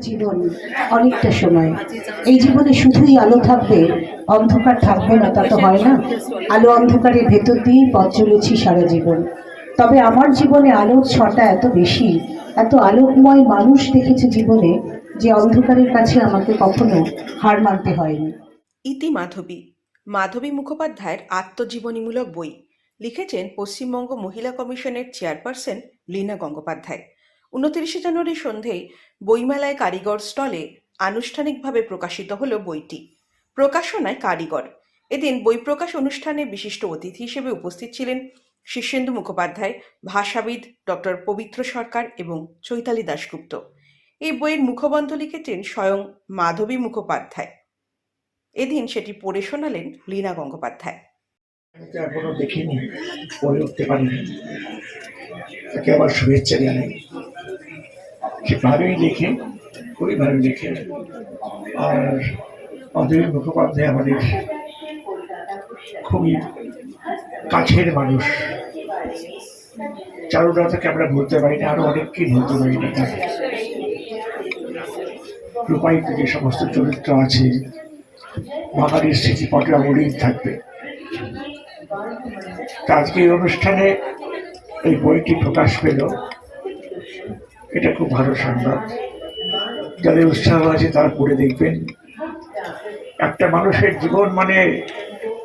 জীবন, অনেকটা সময়। এই জীবনে শুধুই আলো থাকবে, অন্ধকার থাকবে না, তা তো হয় না। আলো অন্ধকারের ভেতর দিয়েই পথ চলেছি সারা জীবন। তবে আমার জীবনে আলোর ছটা এত বেশি, এত আলোকময় মানুষ দেখেছে জীবনে, যে অন্ধকারের কাছে আমাকে কখনো হার মানতে হয়নি। ইতি মাধবী মাধবী মুখোপাধ্যায়ের আত্মজীবনীমূলক বই। লিখেছেন পশ্চিমবঙ্গ মহিলা কমিশনের চেয়ারপারসন লীনা গঙ্গোপাধ্যায়। উনত্রিশে জানুয়ারি সন্ধেয় বইমেলায় কারিগর স্টলে আনুষ্ঠানিকভাবে প্রকাশিত হল বইটি। প্রকাশনায় কারিগর। এদিন বই প্রকাশ অনুষ্ঠানে বিশিষ্ট অতিথি হিসেবে উপস্থিত ছিলেন শীর্ষেন্দু মুখোপাধ্যায়, ভাষাবিদ ডক্টর পবিত্র সরকার এবং চৈতালি দাশগুপ্ত। এই বইয়ের মুখবন্ধ লিখেছেন স্বয়ং মাধবী মুখোপাধ্যায়। এদিন সেটি পড়ে শোনালেন লীনা গঙ্গোপাধ্যায়। এখনও দেখিনি, পড়ে উঠতে পারিনি। তাকে আবার শুভেচ্ছা জানাই। সে ভালোই লেখে ভালো লেখে। আর মাধবী মুখোপাধ্যায় আমাদের খুবই কাছের মানুষ। চারুলতাকে আমরা বলতে পারি না, আরও অনেককেই বলতে পারি না রূপায়িত যে সমস্ত চরিত্র আছে, বাঙালির স্মৃতিপটে অমলিন থাকবে। আজকে এই অনুষ্ঠানে এই বইটি প্রকাশ পেল। এটা খুব ভালো সংবাদ। যাদের উৎসাহ আছে তারা পড়ে দেখবেন। একটা মানুষের জীবন মানে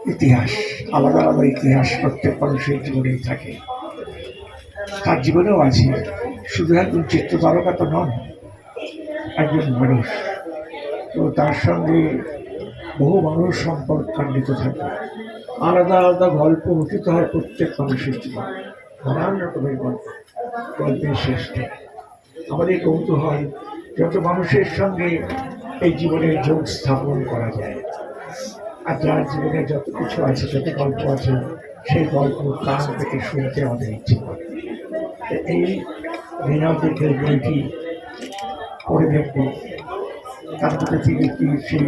ইতিহাস, আলাদা আলাদা ইতিহাস প্রত্যেক মানুষের জীবনেই থাকে। তার জীবনেও আছে। শুধু একজন চিত্র তারকা তো নন, একজন মানুষ। তো তার সঙ্গে বহু মানুষ সম্পর্ক সম্পর্কান্বিত থাকে। আলাদা আলাদা গল্প রচিত হয় প্রত্যেক মানুষের জীবন। নানান রকমের গল্প। গল্পের নেই। আমাদের কৌতূহল যত মানুষের সঙ্গে এই জীবনের যোগ স্থাপন করা যায়। আর যার জীবনে যত কিছু আছে, যত গল্প আছে, সেই গল্প কান থেকে শুনতে আমাদের ইচ্ছে করে। এই ঋণাদিকে বইটি পড়ে দেখব তার মধ্যে কি সেই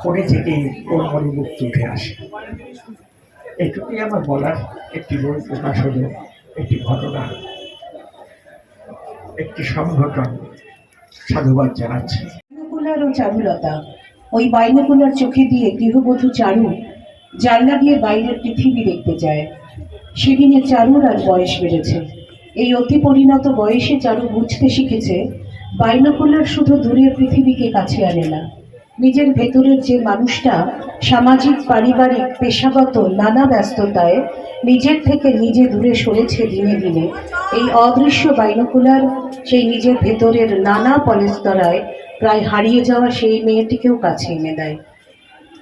খনি থেকে কোন মনে মুক্তি উঠে আসে? এটুকুই আমার বলার। একটি বই প্রকাশ হলো, একটি ঘটনা। একটি সংগঠন সাধুবাদ জানাচ্ছি। বাইনকুলার ও চারুলতা, ওই বাইনকুলার চোখে দিয়ে গৃহবধূ চারু জানলা দিয়ে বাইরের পৃথিবী দেখতে যায় সেদিনে চারুর আর বয়স বেড়েছে। এই অতি পরিণত বয়সে চারু বুঝতে শিখেছে বাইনোকুলার শুধু দূরের পৃথিবীকে কাছে আনে না। নিজের ভেতরের যে মানুষটা সামাজিক, পারিবারিক, পেশাগত নানা ব্যস্ততায় নিজের থেকে নিজে দূরে সরেছে দিনে দিনে। এই অদৃশ্য বাইনোকুলার সেই নিজের ভেতরের নানা পলেস্তরায় প্রায় হারিয়ে যাওয়া সেই মেয়েটিকেও কাছে এনে দেয়।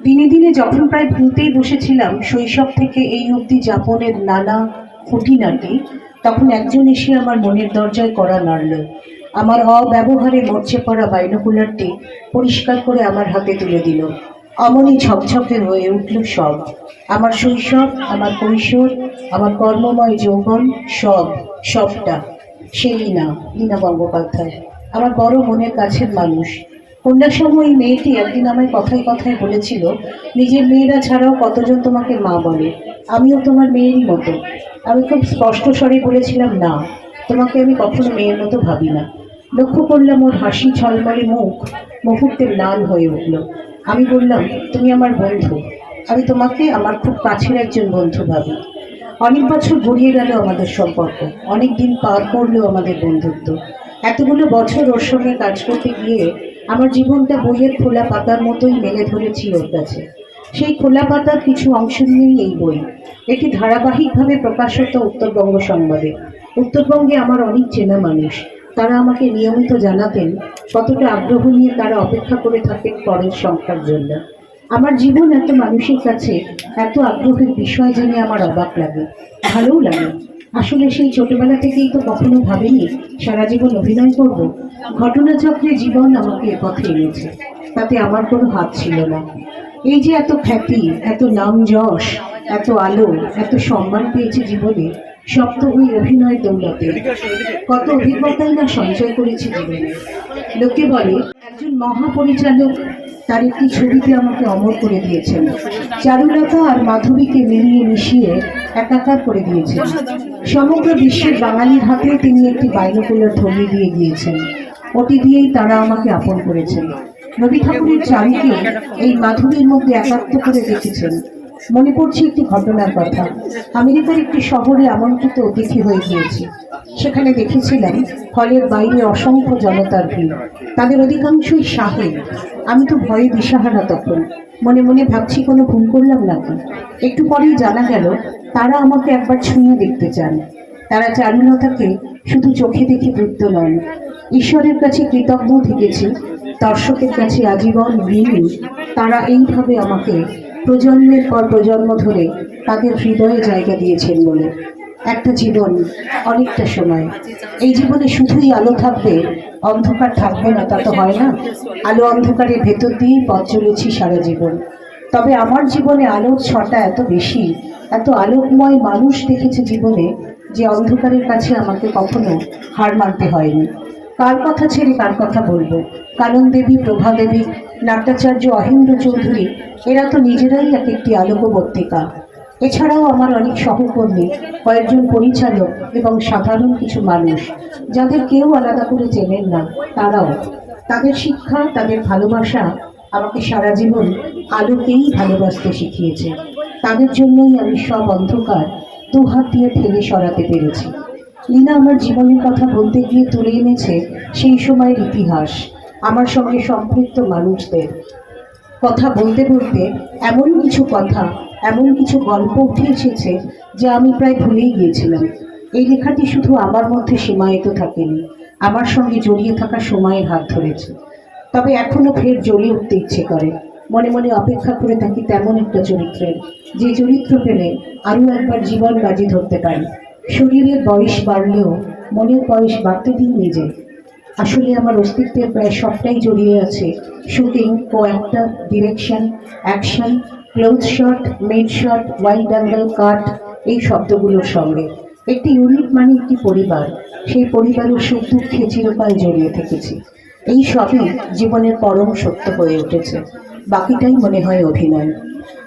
দিনে দিনে যখন প্রায় ভুলতেই বসেছিলাম শৈশব থেকে এই অবধি যাপনের নানা খুঁটিনাটি, তখন একজন এসে আমার মনের দরজায় করা নাড়ল। আমার অব্যবহারে মরচে পড়া বাইনোকুলারটি পরিষ্কার করে আমার হাতে তুলে দিল। অমনি ঝকঝকে হয়ে উঠল সব। আমার শৈশব, আমার কৈশোর, আমার কর্মময় যৌবন, সব, সবটা। সেই লীনা লীনা গঙ্গোপাধ্যায় আমার বড় মনের কাছের মানুষ। কন্যার সময় এই মেয়েটি একদিন আমায় কথায় কথায় বলেছিল, নিজের মেয়েরা ছাড়াও কতজন তোমাকে মা বলে? আমিও তোমার মেয়েরই মতো। আমি খুব স্পষ্ট স্বরে বলেছিলাম, না, তোমাকে আমি কখনো মেয়ের মতো ভাবি না। লক্ষ্য করলাম ওর হাসি ঝলমলে মুখ মুহূর্তে লাল হয়ে উঠল। আমি বললাম, তুমি আমার বন্ধু। আমি তোমাকে আমার খুব কাছের একজন বন্ধু ভাবি। অনেক বছর গড়িয়ে গেল আমাদের সম্পর্ক। অনেক দিন পার করলেও আমাদের বন্ধুত্ব। এতগুলো বছর ওর সঙ্গে কাজ করতে গিয়ে আমার জীবনটা বইয়ের খোলা পাতার মতোই মেলে ধরেছি ওর কাছে। সেই খোলা পাতার কিছু অংশ নিয়েই এই বই। এটি ধারাবাহিকভাবে প্রকাশিত উত্তরবঙ্গ সংবাদে। উত্তরবঙ্গে আমার অনেক চেনা মানুষ। তারা আমাকে নিয়মিত জানাতেন কতটা আগ্রহ নিয়ে তারা অপেক্ষা করে থাকেন পরের সংখ্যার জন্য। আমার জীবন এত মানুষের কাছে এত আগ্রহের বিষয় জেনে আমার অবাক লাগে, ভালোও লাগে। আসলে সেই ছোটবেলা থেকেই তো কখনো ভাবিনি সারা জীবন অভিনয় করব। ঘটনাচক্রে জীবন আমাকে এ পথে এনেছে, তাতে আমার কোনো হাত ছিল না। এই যে এত খ্যাতি, এত নাম যশ, এত আলো, এত সম্মান পেয়েছে জীবনে ওই অভিনয় দৌলতে। কত অভিজ্ঞতাই না সঞ্চয় করেছি জীবনে। লোকে বলে, একজন মহাপরিচালক তার একটি ছবিতে আমাকে অমর করে দিয়েছেন। চারুলতা আর মাধবীকে মিলিয়ে মিশিয়ে একাকার করে দিয়েছেন। সমগ্র বিশ্বের বাঙালির হাতে তিনি একটি বাইনোকুলার ধরিয়ে দিয়ে গিয়েছেন। ওটি দিয়েই তারা আমাকে আপন করেছেন। রবি ঠাকুরের চারিকে এই মাধুরীর মধ্যে একাত্ম করে রেখেছেন। মনে পড়ছে একটি ঘটনার কথা। আমেরিকার একটি শহরে আমন্ত্রিত অতিথি হয়ে গিয়েছি। সেখানে দেখেছিলাম হলের বাইরে অসংখ্য জনতার ভিড়। তাদের অধিকাংশই সাহেব আমি তো ভয়ে দিশাহারা তখন। মনে মনে ভাবছি, কোনো ভুল করলাম নাকি? একটু পরেই জানা গেল, তারা আমাকে একবার ছুঁয়ে দেখতে চান। তারা চারুলতাকে শুধু চোখে দেখে তৃপ্ত নন। ঈশ্বরের কাছে কৃতজ্ঞ থেকেছি। দর্শকের কাছে আজীবন ঋণী। তারা এইভাবে আমাকে প্রজন্মের পর প্রজন্ম ধরে তাদের হৃদয়ে জায়গা দিয়েছেন বলে। একটা জীবন, অনেকটা সময়। এই জীবনে শুধুই আলো থাকবে? অন্ধকার থাকবে না, তা তো হয় না। আলো অন্ধকারের ভেতর দিয়েই পথ চলেছি সারা জীবন। তবে আমার জীবনে আলোর ছটা এত বেশি, এত আলোকময় মানুষ দেখেছে জীবনে যে অন্ধকারের কাছে আমাকে কখনো হার মানতে হয়নি। কার কথা ছেড়ে কার কথা বলব? কানন দেবী, প্রভা দেবী, নাট্যাচার্য অহিন্দ্র চৌধুরী, এরা তো নিজেরাই এক একটি আলোকবর্তিকা। এছাড়াও আমার অনেক সহকর্মী, কয়েকজন পরিচালক এবং সাধারণ কিছু মানুষ, যাদের কেউ আলাদা করে চেনেন না, তারাও। তাদের শিক্ষা, তাদের ভালোবাসা আমাকে সারা জীবন আলোকেই ভালোবাসতে শিখিয়েছে। তাদের জন্যই আমি সব অন্ধকার দু হাত দিয়ে ঠেলে সরাতে পেরেছি। লীনা আমার জীবনের কথা বলতে গিয়ে তুলে এনেছে সেই সময়ের ইতিহাস, আমার সঙ্গে সম্পৃক্ত মানুষদের। কথা বলতে বলতে এমন কিছু কথা, এমন কিছু গল্প উঠে এসেছে যে আমি প্রায় ভুলেই গিয়েছিলাম। এই লেখাটি শুধু আমার মধ্যে সীমায়িত থাকেনি, আমার সঙ্গে জড়িয়ে থাকা সময়ের হাত ধরেছে। তবে এখনও ফের জ্বলে উঠতে ইচ্ছে করে। মনে মনে অপেক্ষা করে থাকি তেমন একটা চরিত্রের, যে চরিত্র পেলে আরও একবার জীবন বাজি ধরতে পারি। শরীরের বয়স বাড়লেও মনের বয়স বাড়তে দিন নিজে। আসলে আমার অস্তিত্বের প্রায় সবটাই জড়িয়ে আছে shooting co actor direction, action close shot, mid shot wide angle cut, এই শব্দগুলোর সঙ্গে। একটি ইউনিট মানে একটি পরিবার। সেই পরিবারের সুখ দুঃখে চিরকাল জড়িয়ে থেকেছি। এই সবই জীবনের পরম সত্য হয়ে উঠেছে। বাকিটাই মনে হয় অভিনয়।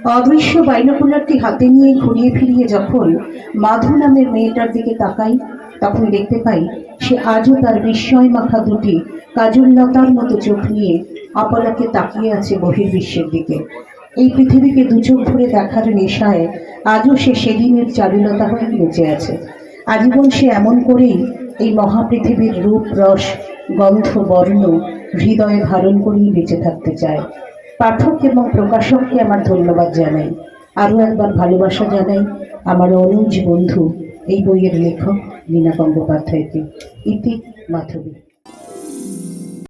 অদৃশ্য বাইনোকুলারটি হাতে নিয়ে ঘুরিয়ে ফিরিয়ে যখন মাধু নামের মেয়েটার দিকে তাকাই, তখন দেখতে পাই সে আজও তার বিস্ময় মাখা দুটি কাজুল্লতার মতো চোখ নিয়ে অপলাকে তাকিয়ে আছে বহির্বিশ্বের দিকে। এই পৃথিবীকে দু চোখ ভরে দেখার নেশায় আজও সে সেদিনের চারুলতা হয়ে বেঁচে আছে। আজীবন সে এমন করেই এই মহাপৃথিবীর রূপ, রস, গন্ধ, বর্ণ, হৃদয়ে ধারণ করেই বেঁচে থাকতে চায়। পাঠক এবং প্রকাশককে আমার ধন্যবাদ জানাই। আরও একবার ভালোবাসা জানাই আমার অনুজ বন্ধু, এই বইয়ের লেখক লীনা গঙ্গোপাধ্যায়কে। ইতি মাধবী।